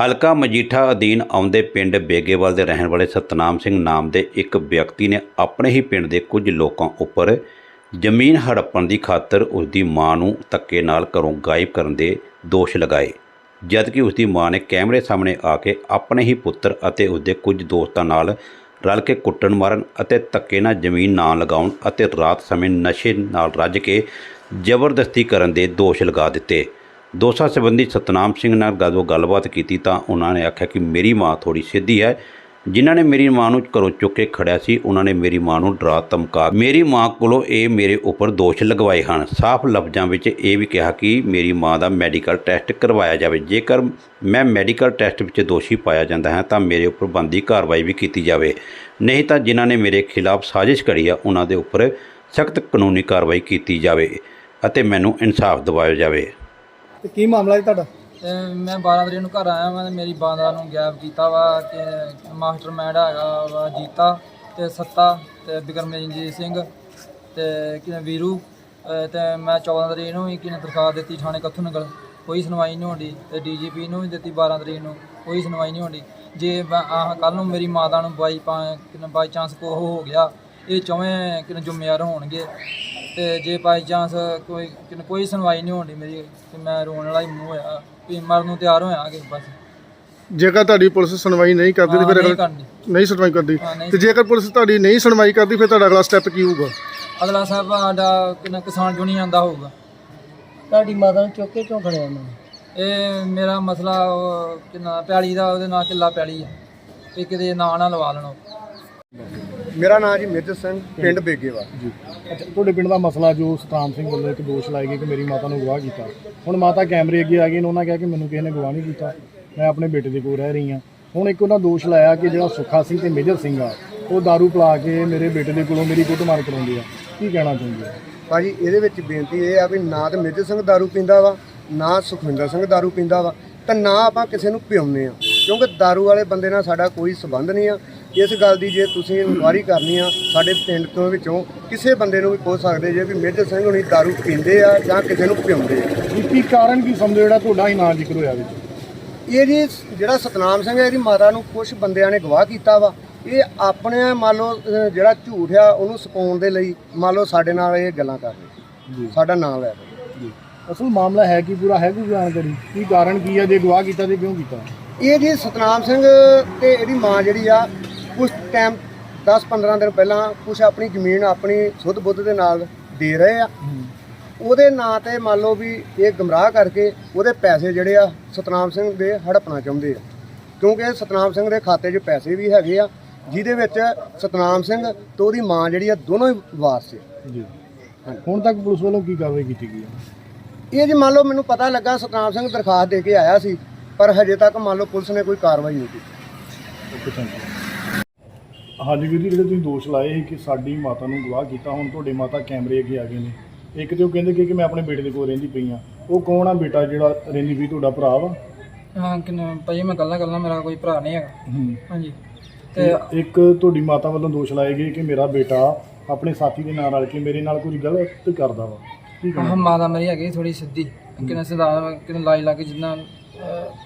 ਹਲਕਾ ਮਜੀਠਾ ਅਧੀਨ ਆਉਂਦੇ ਪਿੰਡ ਬੇਗੇਵਾਲ ਦੇ ਰਹਿਣ ਵਾਲੇ ਸਤਨਾਮ ਸਿੰਘ ਨਾਮ ਦੇ ਇੱਕ ਵਿਅਕਤੀ ਨੇ ਆਪਣੇ ਹੀ ਪਿੰਡ ਦੇ ਕੁਝ ਲੋਕਾਂ ਉੱਪਰ ਜ਼ਮੀਨ ਹੜੱਪਣ ਦੀ ਖਾਤਰ ਉਸ ਦੀ ਮਾਂ ਨੂੰ ਧੱਕੇ ਨਾਲ ਘਰੋਂ ਗਾਇਬ ਕਰਨ ਦੇ ਦੋਸ਼ ਲਗਾਏ। ਜਦਕਿ ਉਸ ਦੀ ਮਾਂ ਨੇ ਕੈਮਰੇ ਸਾਹਮਣੇ ਆ ਕੇ ਆਪਣੇ ਹੀ ਪੁੱਤਰ ਅਤੇ ਉਸ ਦੇ ਕੁਝ ਦੋਸਤਾਂ ਨਾਲ ਰਲ ਕੇ ਕੁੱਟਣ ਮਾਰਨ ਅਤੇ ਧੱਕੇ ਨਾਲ ਜ਼ਮੀਨ ਨਾ ਲਗਾਉਣ ਅਤੇ ਰਾਤ ਸਮੇਂ ਨਸ਼ੇ ਨਾਲ ਰੱਜ ਕੇ ਜ਼ਬਰਦਸਤੀ ਕਰਨ ਦੇ ਦੋਸ਼ ਲਗਾ ਦਿੱਤੇ। ਦੋਸ਼ਾਂ ਸੰਬੰਧੀ ਸਤਨਾਮ ਸਿੰਘ ਨਾਲ ਜਦੋਂ ਗੱਲਬਾਤ ਕੀਤੀ ਤਾਂ ਉਹਨਾਂ ਨੇ ਆਖਿਆ ਕਿ ਮੇਰੀ ਮਾਂ ਥੋੜੀ ਸਿੱਧੀ ਹੈ। ਜਿਨ੍ਹਾਂ ਨੇ ਮੇਰੀ ਮਾਂ ਨੂੰ ਘਰੋਂ ਚੁੱਕ ਕੇ ਖੜਿਆ ਸੀ, ਉਹਨਾਂ ਨੇ ਮੇਰੀ ਮਾਂ ਨੂੰ ਡਰਾ ਧਮਕਾ ਮੇਰੀ ਮਾਂ ਕੋਲੋਂ ਇਹ ਮੇਰੇ ਉੱਪਰ ਦੋਸ਼ ਲਗਵਾਏ ਹਨ। ਸਾਫ਼ ਲਫ਼ਜ਼ਾਂ ਵਿੱਚ ਇਹ ਵੀ ਕਿਹਾ ਕਿ ਮੇਰੀ ਮਾਂ ਦਾ ਮੈਡੀਕਲ ਟੈਸਟ ਕਰਵਾਇਆ ਜਾਵੇ। ਜੇਕਰ ਮੈਂ ਮੈਡੀਕਲ ਟੈਸਟ ਵਿੱਚ ਦੋਸ਼ੀ ਪਾਇਆ ਜਾਂਦਾ ਹੈ, ਤਾਂ ਮੇਰੇ ਉੱਪਰ ਬੰਦੀ ਕਾਰਵਾਈ ਵੀ ਕੀਤੀ ਜਾਵੇ। ਨਹੀਂ ਤਾਂ ਜਿਨ੍ਹਾਂ ਨੇ ਮੇਰੇ ਖਿਲਾਫ ਸਾਜ਼ਿਸ਼ ਕਰੀ ਆ ਉਹਨਾਂ ਦੇ ਉੱਪਰ ਸਖਤ ਕਾਨੂੰਨੀ ਕਾਰਵਾਈ ਕੀਤੀ ਜਾਵੇ ਅਤੇ ਮੈਨੂੰ ਇਨਸਾਫ ਦਿਵਾਇਆ ਜਾਵੇ। ਤੇ ਕੀ ਮਾਮਲਾ ਜੀ ਤੁਹਾਡਾ? ਤੇ ਮੈਂ 12 ਤਰੀਕ ਨੂੰ ਘਰ ਆਇਆ ਮੈਂ ਤੇ ਮੇਰੀ ਬਾਂਦਰਾ ਨੂੰ ਗੈਪ ਕੀਤਾ ਵਾ ਕਿ ਮਾਸਟਰ ਮੈਂਡ ਹੈਗਾ ਵਾ ਜੀਤਾ ਤੇ ਸੱਤਾ ਤੇ ਬਿਕਰਮਜੀਤ ਸਿੰਘ ਤੇ ਕਿ ਵੀਰੂ, ਅਹ ਤੇ ਮੈਂ 14 ਤਰੀਕ ਨੂੰ ਵੀ ਕਿਨੇ ਦਰਖਾਸਤ ਦਿੱਤੀ ਥਾਣੇ ਕੱਥੂ ਨਗਲ ਕੋਈ ਸੁਣਵਾਈ ਨਹੀਂ ਹੋਣੀ ਤੇ ਡੀਜੀਪੀ ਨੂੰ ਵੀ ਦਿੱਤੀ 12 ਤਰੀਕ ਨੂੰ, ਕੋਈ ਸੁਣਵਾਈ ਨਹੀਂ ਹੋਣੀ ਜੇ ਆਹ ਕੱਲ ਨੂੰ ਮੇਰੀ ਮਾਤਾ ਨੂੰ ਬਾਈ ਕਿਨੇ ਬਾਈ ਚਾਂਸ ਕੋ ਹੋ ਗਿਆ ਇਹ ਚੌਵੇਂ ਕਿਨੇ ਜ਼ਿੰਮੇਵਾਰ ਹੋਣਗੇ। ਤੇ ਜੇ ਬਾਈ ਚਾਂਸ ਕੋਈ ਕਿਨੇ ਕੋਈ ਸੁਣਵਾਈ ਨਹੀਂ ਹੋਣੀ ਮੇਰੀ ਤੇ ਮੈਂ ਰੋਣ ਵਾਲਾ ਹੀ ਮੂੰਹ ਹੋਇਆ ਵੀ ਮਰਨ ਨੂੰ ਤਿਆਰ ਹੋਇਆ ਕਿ ਬਸ। ਜੇਕਰ ਤੁਹਾਡੀ ਪੁਲਿਸ ਸੁਣਵਾਈ ਨਹੀਂ ਕਰਦੀ ਤੇ ਫਿਰ ਨਹੀਂ ਅਗਲਾ- ਕਰਨੀ। ਨਹੀਂ ਸੁਣਵਾਈ ਕਰਦੀ। ਹਾਂ, ਨਹੀਂ ਤੇ ਜੇਕਰ ਪੁਲਿਸ ਤੁਹਾਡੀ ਨਹੀਂ ਸੁਣਵਾਈ ਕਰਦੀ ਫਿਰ ਤੁਹਾਡਾ ਅਗਲਾ ਸਟੈਪ ਕੀ ਹੋਊਗਾ? ਅਗਲਾ ਸਾਹਿਬ ਸਾਡਾ ਕਿੰਨਾ ਕਿਸਾਨ ਜੁਨੀ ਆਂਦਾ ਹੋਊਗਾ। ਤੁਹਾਡੀ ਮਾਤਾ ਨੂੰ ਚੁੱਕ ਕੇ ਕਿਉਂ ਖੜਿਆ ਉਹਨਾਂ ਨੇ ਇਹ ਮੇਰਾ ਮਸਲਾ ਉਹ ਕਿੰਨਾ ਪੈਲੀ ਦਾ ਉਹਦੇ ਨਾਲ ਕਿੱਲਾ ਪੈਲੀ ਆ। ਇਹ ਕਿਤੇ ਨਾਂ ਨਾ ਲਵਾ ਲੈਣਾ। ਮੇਰਾ ਨਾਮ ਜੀ ਮੇਜਰ ਸਿੰਘ ਪਿੰਡ ਬੇਗੇਵਾ ਜੀ ਅੱਛਾ ਤੁਹਾਡੇ ਪਿੰਡ ਦਾ ਮਸਲਾ ਜੋ ਸਤਨਾਮ ਸਿੰਘ ਵੱਲੋਂ ਇੱਕ ਦੋਸ਼ ਲਾਏ ਗਏ ਕਿ ਮੇਰੀ ਮਾਤਾ ਨੂੰ ਗਵਾਹ ਕੀਤਾ ਹੁਣ ਮਾਤਾ ਕੈਮਰੇ ਅੱਗੇ ਆ ਗਈ ਨੇ ਉਹਨਾਂ ਕਿਹਾ ਕਿ ਮੈਨੂੰ ਕਿਸੇ ਨੇ ਗਵਾਹ ਨਹੀਂ ਕੀਤਾ ਮੈਂ ਆਪਣੇ ਬੇਟੇ ਦੇ ਕੋਲ ਰਹਿ ਰਹੀ ਹਾਂ ਹੁਣ ਇੱਕ ਉਹਨਾਂ ਦੋਸ਼ ਲਾਇਆ ਕਿ ਜਿਹੜਾ ਸੁੱਖਾ ਸਿੰਘ ਤੇ ਮੇਜਰ ਸਿੰਘ ਆ ਉਹ दारू ਪਿਲਾ ਕੇ ਮੇਰੇ ਬੇਟੇ ਦੇ ਕੋਲੋਂ ਮੇਰੀ ਕੁੱਟਮਾਰ ਕਰਾਉਂਦੇ ਆ ਕੀ ਕਹਿਣਾ ਚਾਹੁੰਦੇ ਆ ਭਾਜੀ ਇਹਦੇ ਵਿੱਚ ਬੇਨਤੀ ਇਹ ਆ ਵੀ ਨਾ ਤੇ ਮੇਜਰ ਸਿੰਘ दारू ਪੀਂਦਾ ਵਾ ਨਾ ਸੁਖਵਿੰਦਰ ਸਿੰਘ दारू ਪੀਂਦਾ ਵਾ ਤੇ ਨਾ ਆਪਾਂ ਕਿਸੇ ਨੂੰ ਪਿਉਨੇ ਆ ਕਿਉਂਕਿ दारू ਵਾਲੇ ਬੰਦੇ ਨਾਲ ਸਾਡਾ ਕੋਈ ਸਬੰਧ ਨਹੀਂ ਆ ਇਸ ਗੱਲ ਦੀ ਜੇ ਤੁਸੀਂ ਇਨਕੁਆਰੀ ਕਰਨੀ ਆ ਸਾਡੇ ਪਿੰਡ ਤੋਂ ਵਿੱਚੋਂ ਕਿਸੇ ਬੰਦੇ ਨੂੰ ਵੀ ਪੁੱਛ ਸਕਦੇ ਜੇ ਵੀ ਮੇਜਰ ਸਿੰਘ ਹੁਣੀ दारू ਪੀਂਦੇ ਆ ਜਾਂ ਕਿਸੇ ਨੂੰ ਪਿਉਂਦੇ ਆ। ਕੀ ਕਾਰਨ ਕੀ ਸਮਝੋ ਜਿਹੜਾ ਤੁਹਾਡਾ ਹੀ ਨਾਂ ਜ਼ਿਕਰ ਹੋਇਆ ਵਿੱਚ? ਇਹ ਜੀ ਜਿਹੜਾ ਸਤਨਾਮ ਸਿੰਘ ਹੈ ਇਹਦੀ ਮਾਤਾ ਨੂੰ ਕੁਝ ਬੰਦਿਆਂ ਨੇ ਗਵਾਹ ਕੀਤਾ ਵਾ। ਇਹ ਆਪਣੇ ਮੰਨ ਲਓ ਅਹ ਜਿਹੜਾ ਝੂਠ ਆ ਉਹਨੂੰ ਸਪਾਉਣ ਦੇ ਲਈ ਮੰਨ ਲਓ ਸਾਡੇ ਨਾਲ ਇਹ ਗੱਲਾਂ ਕਰ ਰਹੇ ਸਾਡਾ ਨਾਮ ਲੈ ਰਹੇ। ਜੀ। ਅਸਲ ਮਾਮਲਾ ਹੈ ਕੀ ਪੂਰਾ ਹੈ ਕੋਈ ਜਾਣਕਾਰੀ? ਕੀ ਕਾਰਨ ਕੀ ਹੈ ਜੇ ਗਵਾਹ ਕੀਤਾ ਤੇ ਕਿਉਂ ਕੀਤਾ? ਇਹ ਜੀ ਸਤਨਾਮ ਸਿੰਘ ਤੇ ਇਹਦੀ ਮਾਂ ਜਿਹੜੀ ਆ ਕੁਝ ਟਾਈਮ 10-15 ਦਿਨ ਪਹਿਲਾਂ ਕੁਝ ਆਪਣੀ ਜ਼ਮੀਨ ਆਪਣੀ ਸੁੱਧ ਬੁੱਧ ਦੇ ਨਾਲ ਦੇ ਰਹੇ ਆ। ਉਹਦੇ ਨਾਂ ਤੇ ਮੰਨ ਲਓ ਵੀ ਇਹ ਗਮਰਾਹ ਕਰਕੇ ਉਹਦੇ ਪੈਸੇ ਜਿਹੜੇ ਆ ਸਤਨਾਮ ਸਿੰਘ ਦੇ ਹੜਪਣਾ ਚਾਹੁੰਦੇ ਆ। ਕਿਉਂਕਿ ਸਤਨਾਮ ਸਿੰਘ ਦੇ ਖਾਤੇ 'ਚ ਪੈਸੇ ਵੀ ਹੈਗੇ ਆ ਜਿਹਦੇ ਵਿੱਚ ਸਤਨਾਮ ਸਿੰਘ ਤੇ ਉਹਦੀ ਮਾਂ ਜਿਹੜੀ ਆ ਦੋਨੋਂ ਹੀ ਵਾਰਸ ਆ ਜੀ। ਹੁਣ ਤੱਕ ਪੁਲਿਸ ਵੱਲੋਂ ਕੀ ਕਾਰਵਾਈ ਕੀਤੀ ਗਈ ਹੈ ਇਹ ਜੀ ਮੰਨ ਲਓ ਮੈਨੂੰ ਪਤਾ ਲੱਗਾ ਸਤਨਾਮ ਸਿੰਘ ਦਰਖਾਸਤ ਦੇ ਕੇ ਆਇਆ ਸੀ ਪਰ ਹਜੇ ਤੱਕ ਮੰਨ ਲਓ ਪੁਲਿਸ ਨੇ ਕੋਈ ਕਾਰਵਾਈ ਨਹੀਂ ਕੀਤੀ। ਹਾਂਜੀ ਵੀਰ ਜੀ ਜਿਹੜੇ ਤੁਸੀਂ ਦੋਸ਼ ਲਾਏ ਸੀ ਕਿ ਸਾਡੀ ਮਾਤਾ ਨੂੰ ਗਵਾਹ ਕੀਤਾ ਹੁਣ ਤੁਹਾਡੇ ਮਾਤਾ ਕੈਮਰੇ ਅੱਗੇ ਆ ਗਏ ਨੇ। ਇੱਕ ਤੇ ਉਹ ਕਹਿੰਦੇ ਕਿ ਕਿ ਮੈਂ ਆਪਣੇ ਬੇਟੇ ਦੇ ਕੋਲ ਰਹਿੰਦੀ ਪਈ ਆ ਉਹ ਕੌਣ ਆ ਬੇਟਾ ਜਿਹੜਾ ਰਹਿੰਦੀ ਵੀ ਤੁਹਾਡਾ ਭਰਾ ਵਾ? ਹਾਂ ਕਿੰਨਾ ਭਾਈ ਮੈਂ ਗੱਲਾਂ ਗੱਲਾਂ ਮੇਰਾ ਕੋਈ ਭਰਾ ਨਹੀਂ ਹੈਗਾ। ਹੂੰ। ਹਾਂਜੀ। ਤੇ ਇੱਕ ਤੁਹਾਡੀ ਮਾਤਾ ਵੱਲੋਂ ਦੋਸ਼ ਲਾਏ ਗਏ ਕਿ ਮੇਰਾ ਬੇਟਾ ਆਪਣੇ ਸਾਥੀ ਦੇ ਨਾਲ ਰਲ ਕੇ ਮੇਰੇ ਨਾਲ ਕੋਈ ਗਲਤ ਕਰਦਾ ਵਾ। ਕੀ ਆਹ ਕਹਿਣਾ ਮਾਤਾ ਮੇਰੀ ਹੈਗੀ ਥੋੜੀ ਸਿੱਧੀ। ਕਿੰਨਾ ਸਿੱਧਾ ਕਿੰਨਾ ਲਾਜ ਲੱਗ ਜਿੰਨਾ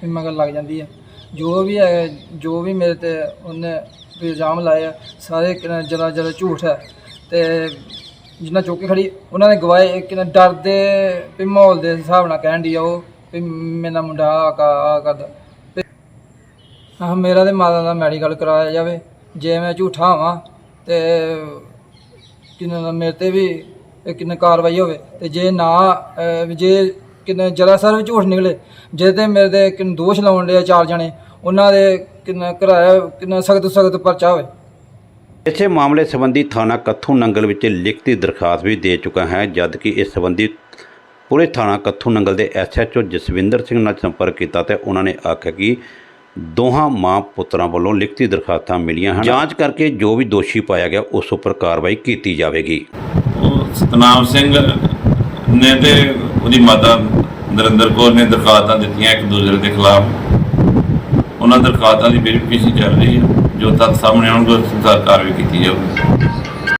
ਵੀ ਮਗਰ ਲੱਗ ਜਾਂਦੀ ਹੈ ਜੋ ਵੀ ਹੈ ਜੋ ਵੀ ਮੇਰੇ ਤੇ ਉਹਨੇ ਵੀ ਇਲਜ਼ਾਮ ਲਾਏ ਆ। ਸਾਰੇ ਕਿੰਨਾ ਜ਼ਿਆਦਾ ਜਰਾ ਝੂਠ ਹੈ। ਤੇ ਜਿੰਨਾ ਚੁੱਕ ਖੜੀ, ਉਹਨਾਂ ਨੇ ਗਵਾਏ ਕਿੰਨਾ ਡਰਦੇ ਵੀ ਮਾਹੌਲ ਦੇ ਹਿਸਾਬ ਨਾਲ ਕਹਿਣ ਦੀ ਆ ਉਹ ਵੀ ਮੇਰਾ ਮੁੰਡਾ ਆ ਕਰਦਾ ਤੇ ਮੇਰਾ ਤੇ ਮਾਤਾ ਦਾ ਮੈਡੀਕਲ ਕਰਾਇਆ ਜਾਵੇ, ਜੇ ਮੈਂ ਝੂਠਾ ਹਾਂ ਤੇ ਕਿੰਨਾ ਮੇਰੇ ਤੇ ਵੀ ਕਿੰਨਾ ਕਾਰਵਾਈ ਹੋਵੇ। ਤੇ ਜੇ ਨਾ ਜੇ ਕਿੰਨਾ ਜਰਾ ਸਰ ਝੂਠ ਨਿਕਲੇ, ਜੇ ਤੇ ਮੇਰੇ ਤੇ ਕਿੰਨਾ ਦੋਸ਼ ਲਾਉਣ ਲਿਆ ਚਾਰ ਜਣੇ, ਉਹਨਾਂ ਦੇ ਕਿੰਨਾ ਕਰਾਇਆ ਕਿੰਨਾ ਸਖਤ ਸਖਤ ਪਰਚਾ ਹੋਵੇ। ਇਸੇ ਮਾਮਲੇ ਸੰਬੰਧੀ ਥਾਣਾ ਕੱਥੂ ਨੰਗਲ ਵਿੱਚ ਲਿਖਤੀ ਦਰਖਾਸਤ ਵੀ ਦੇ ਚੁੱਕਾ ਹੈ ਜਦ ਕਿ ਇਸ ਸੰਬੰਧੀ ਪੂਰੇ ਥਾਣਾ ਕੱਥੂ ਨੰਗਲ ਦੇ ਐਸਐਚਓ ਜਸਵਿੰਦਰ ਸਿੰਘ ਨਾਲ ਸੰਪਰਕ ਕੀਤਾ ਤੇ ਉਹਨਾਂ ਨੇ ਆਖਿਆ ਕਿ ਦੋਹਾਂ ਮਾਂ ਪੁੱਤਰਾਂ ਵੱਲੋਂ ਲਿਖਤੀ ਦਰਖਾਸਤਾਂ ਮਿਲੀਆਂ ਹਨ। ਜਾਂਚ ਕਰਕੇ ਜੋ ਵੀ ਦੋਸ਼ੀ ਪਾਇਆ ਗਿਆ ਉਸ ਉੱਪਰ ਕਾਰਵਾਈ ਕੀਤੀ ਜਾਵੇਗੀ। ਉਹ ਸਤਨਾਮ ਸਿੰਘ ਨੇ ਤੇ ਉਹਦੀ ਮਾਤਾ ਨਰਿੰਦਰ ਕੌਰ ਨੇ ਦਰਖਾਸਤਾਂ ਦਿੱਤੀਆਂ ਇੱਕ ਦੂਸਰੇ ਦੇ ਖਿਲਾਫ। ਉਹਨਾਂ ਦਰਖਾਸਤਾਂ ਦੀ ਵੈਰੀਫਿਕੇਸ਼ਨ ਚੱਲ ਰਹੀ ਹੈ, ਜੋ ਤੱਥ ਸਾਹਮਣੇ ਆਉਣਗੇ, ਉਸ ਕਾਰਵਾਈ ਕੀਤੀ ਜਾਵੇਗੀ